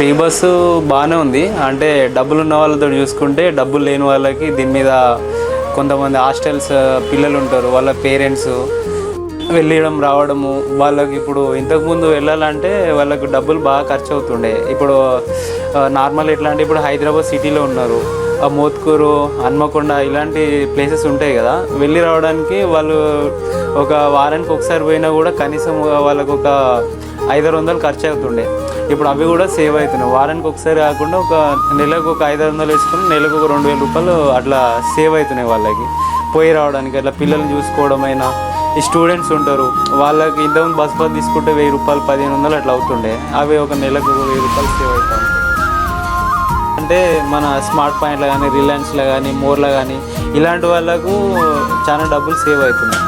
Free bus బాగానే ఉంది. అంటే డబ్బులు ఉన్న వాళ్ళతో చూసుకుంటే డబ్బులు లేని వాళ్ళకి దీని మీద కొంతమంది హాస్టల్స్ పిల్లలు ఉంటారు. వాళ్ళ పేరెంట్స్ వెళ్ళడం రావడము వాళ్ళకి ఇప్పుడు ఇంతకుముందు వెళ్ళాలంటే వాళ్ళకు డబ్బులు బాగా ఖర్చు అవుతుండే. ఇప్పుడు నార్మల్ ఎట్లా అంటే ఇప్పుడు హైదరాబాద్ సిటీలో ఉన్నారు. ఆ మోత్కూరు హన్మకొండ ఇలాంటి ప్లేసెస్ ఉంటాయి కదా. వెళ్ళి రావడానికి వాళ్ళు ఒక వారానికి ఒకసారి పోయినా కూడా కనీసం వాళ్ళకు ఒక ఐదారు వందలు ఖర్చు అవుతుండే. ఇప్పుడు అవి కూడా సేవ్ అవుతున్నాయి. వారానికి ఒకసారి కాకుండా ఒక నెలకు ఒక ఐదు వందలు వేసుకుని నెలకు ఒక రెండు వేల రూపాయలు అట్లా సేవ్ అవుతున్నాయి వాళ్ళకి. పోయి రావడానికి అట్లా పిల్లల్ని చూసుకోవడం అయినా. ఈ స్టూడెంట్స్ ఉంటారు వాళ్ళకి ఇంతకుముందు బస్ పాస్ తీసుకుంటే వెయ్యి రూపాయలు పదిహేను వందలు అట్లా అవుతుండే. అవి ఒక నెలకు ఒక వెయ్యి రూపాయలు సేవ్ అవుతాయి. అంటే మన స్మార్ట్ పాయింట్లో కానీ రిలయన్స్లో కానీ మోర్లో కానీ ఇలాంటి వాళ్ళకు చాలా డబ్బులు సేవ్ అవుతున్నాయి.